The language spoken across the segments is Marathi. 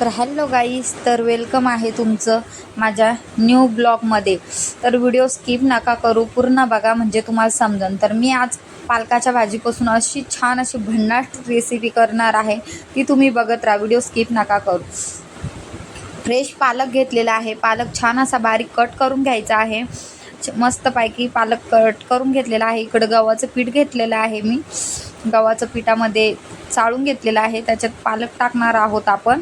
तर हॅलो गाईस तर वेलकम आहे तुमचं माझ्या न्यू ब्लॉगमध्ये तर व्हिडिओ स्किप नका करू पूर्ण बघा म्हणजे तुम्हाला समजन. तर मी आज पालकाच्या भाजीपासून अशी छान अशी भन्नाट रेसिपी करणार आहे ती तुम्ही बघत राहा व्हिडिओ स्किप नका करू. फ्रेश पालक घेतलेला आहे पालक छान असा बारीक कट करून घ्यायचा आहे. मस्तपैकी पालक कट करून घेतलेला आहे इकडं गव्हाचं पीठ घेतलेलं आहे मी. गव्हाचं पिठामध्ये चाळून घेतलेलं आहे त्याच्यात पालक टाकणार आहोत आपण.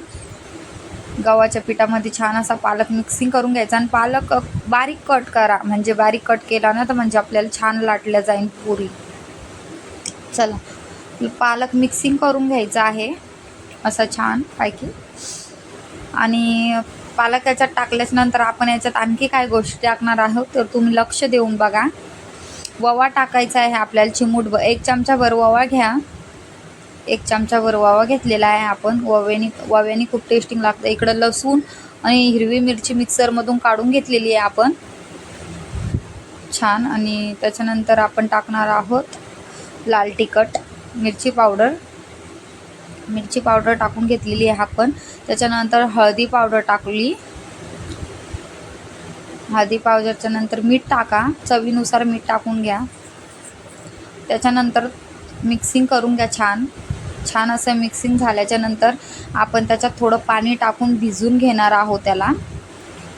गव्हाच्या पिठामध्ये छान असा पालक मिक्सिंग करून घ्यायचा आणि पालक बारीक कट करा. म्हणजे बारीक कट केला ना तर म्हणजे आपल्याला छान लाटल्या जाईल पुरी. चला. पालक मिक्सिंग करून घ्यायचं आहे. असं छान पैकी. आणि पालक याच्यात टाकल्याच्यानंतर आपण याच्यात आणखी काय गोष्टी टाकणार आहोत तर तुम्ही लक्ष देऊन बघा. ववा टाकायचा आहे आपल्याला चिमूट एक चमचाभर ववा घ्या. एक चमचाभर वावा घेतलेला आहे. आपण वव्यानी वव्यानी खूप टेस्टिंग लागतं. इकडं लसूण आणि हिरवी मिरची मिक्सरमधून काढून घेतलेली आहे आपण. छान. आणि त्याच्यानंतर आपण टाकणार आहोत लाल तिखट मिरची पावडर. मिरची पावडर टाकून घेतलेली आहे आपण. त्याच्यानंतर हळदी पावडर टाकली. हळदी पावडरच्या नंतर मीठ टाका. चवीनुसार मीठ टाकून घ्या. त्याच्यानंतर मिक्सिंग करून घ्या छान. छान असं मिक्सिंग झाल्याच्यानंतर आपण त्याच्यात थोडं पाणी टाकून भिजून घेणार आहोत त्याला.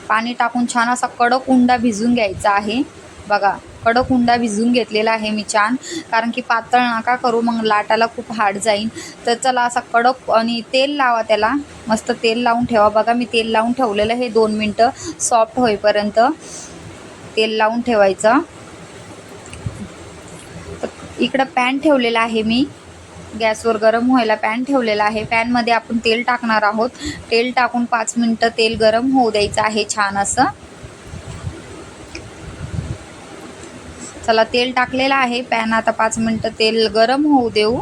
पाणी टाकून छान असा कडक उंडा भिजून घ्यायचा आहे. बघा कडक उंडा भिजून घेतलेला आहे मी छान. कारण की पातळ नका करू मग लाटाला खूप हार्ड जाईल. तर चला असा कडक आणि तेल लावा त्याला. मस्त तेल लावून ठेवा. बघा मी तेल लावून ठेवलेलं हे दोन मिनटं. सॉफ्ट होईपर्यंत तेल लावून ठेवायचं. तर इकडं पॅन ठेवलेला आहे मी. गॅसवर गरम व्हायला पॅन ठेवलेला आहे. पॅनमध्ये आपण तेल टाकणार आहोत. तेल टाकून पाच मिनटं तेल गरम होऊ द्यायचं आहे छान असं. चला तेल टाकलेलं आहे. पॅन आता पाच मिनटं तेल गरम होऊ देऊ.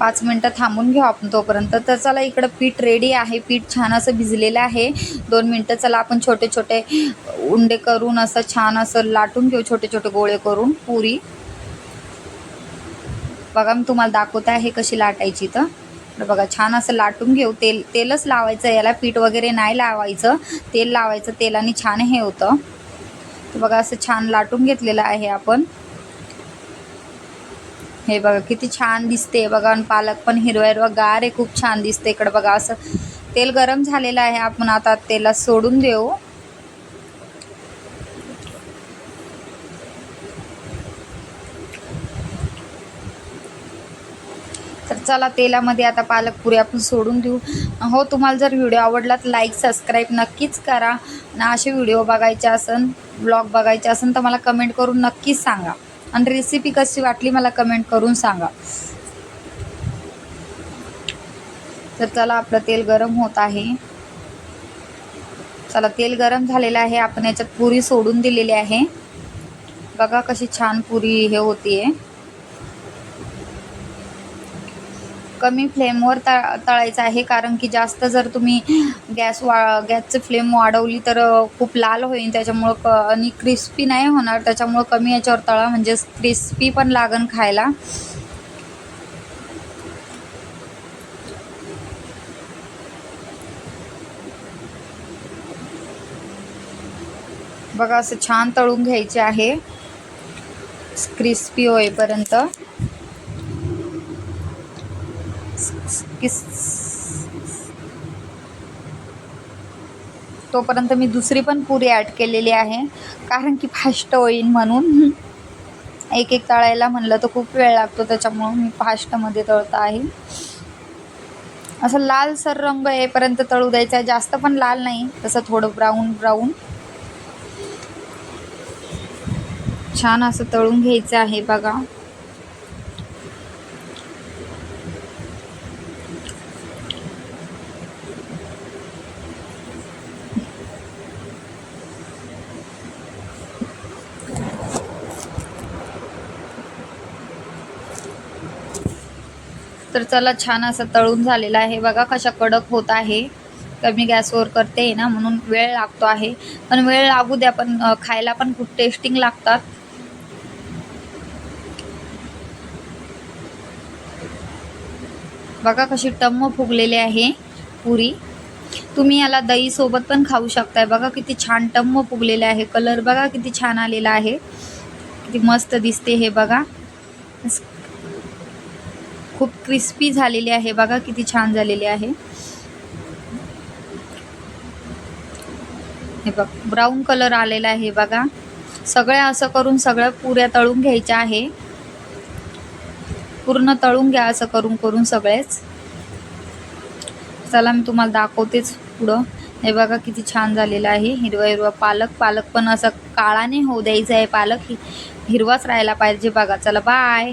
पाच मिनटं थांबून घेऊ आपण तोपर्यंत. तर चला इकडं पीठ रेडी आहे. पीठ छान असं भिजलेलं आहे. दोन मिनटं चला आपण छोटे छोटे उंडे करून असं छान असं लाटून घेऊ. छोटे छोटे गोळे करून पुरी. बघा मी तुम्हाला दाखवत आहे कशी लाटायची तर बघा छान असं लाटून घेऊ. तेल तेलच लावायचं याला पीठ वगैरे नाही लावायचं. तेल लावायचं तेलाने छान हे होतं. तर बघा असं छान लाटून घेतलेलं आहे आपण. हे बघा किती छान दिसते. बघा आणि पालक पण हिरवा हिरवा गार आहे खूप छान दिसते. इकडं बघा असं तेल गरम झालेलं आहे. आपण आता तेला सोडून देऊ. चला तेलामध्ये आता पालक पुरी आपण सोडून देऊ. हो तुम्हाला जर व्हिडिओ आवडला तर लाईक सबस्क्राईब नक्कीच करा. आणि असे व्हिडिओ बघायचे असन ब्लॉग बघायचे असन तर मला कमेंट करून नक्कीच सांगा. आणि रेसिपी कशी वाटली मला कमेंट करून सांगा. तर चला आपलं तेल गरम होत आहे. चला तेल गरम झालेलं आहे. आपण याच्यात पुरी सोडून दिलेली आहे. बघा कशी छान पुरी हे होती आहे कमी फ्लेमवर तळ तळायचं आहे. कारण की जास्त जर तुम्ही गॅस वा गॅसची फ्लेम वाढवली तर खूप लाल होईल. त्याच्यामुळं क आणि क्रिस्पी नाही होणार. त्याच्यामुळं कमी याच्यावर तळा. म्हणजे क्रिस्पी पण लागन खायला. बघा असं छान तळून घ्यायचे आहे. क्रिस्पी होईपर्यंत. किस तोपर्यंत मी दुसरी पण पुरी ॲड केलेली आहे. कारण की फास्ट होईल म्हणून. एक एक तळायला म्हणलं तर खूप वेळ लागतो त्याच्यामुळं मी फास्टमध्ये तळत आहे. असं लालसर रंग येईपर्यंत तळू द्यायचा आहे. जास्त पण लाल नाही तसं थोडं ब्राऊन ब्राऊन छान असं तळून घ्यायचं आहे बघा. तर चला छान असं तळून झालेलं आहे. बघा कशा कडक होत आहे. कमी गॅसवर करते ना म्हणून वेळ लागतो आहे. पण वेळ लागू द्या पण खायला पण खूप टेस्टिंग लागतात. बघा कशी टम्म फुगलेली आहे पुरी. तुम्ही याला दहीसोबत पण खाऊ शकताय. बघा किती छान टम्म फुगलेले आहे. कलर बघा किती छान आलेला आहे. किती मस्त दिसते हे बघा. खूप क्रिस्पी झालेली आहे. बघा किती छान झालेली आहे. हे बघ ब्राऊन कलर आलेला आहे बघा. सगळ्या असं करून सगळ्या पुऱ्या तळून घ्यायच्या आहे. पूर्ण तळून घ्या असं करून करून सगळेच. चला मी तुम्हाला दाखवतेच पुढं. हे बघा किती छान झालेलं आहे. हिरवा हिरवा पालक पालक पण असं काळाने होऊ द्यायचं आहे. पालक हिरवाच राहायला पाहिजे बघा. चला बाय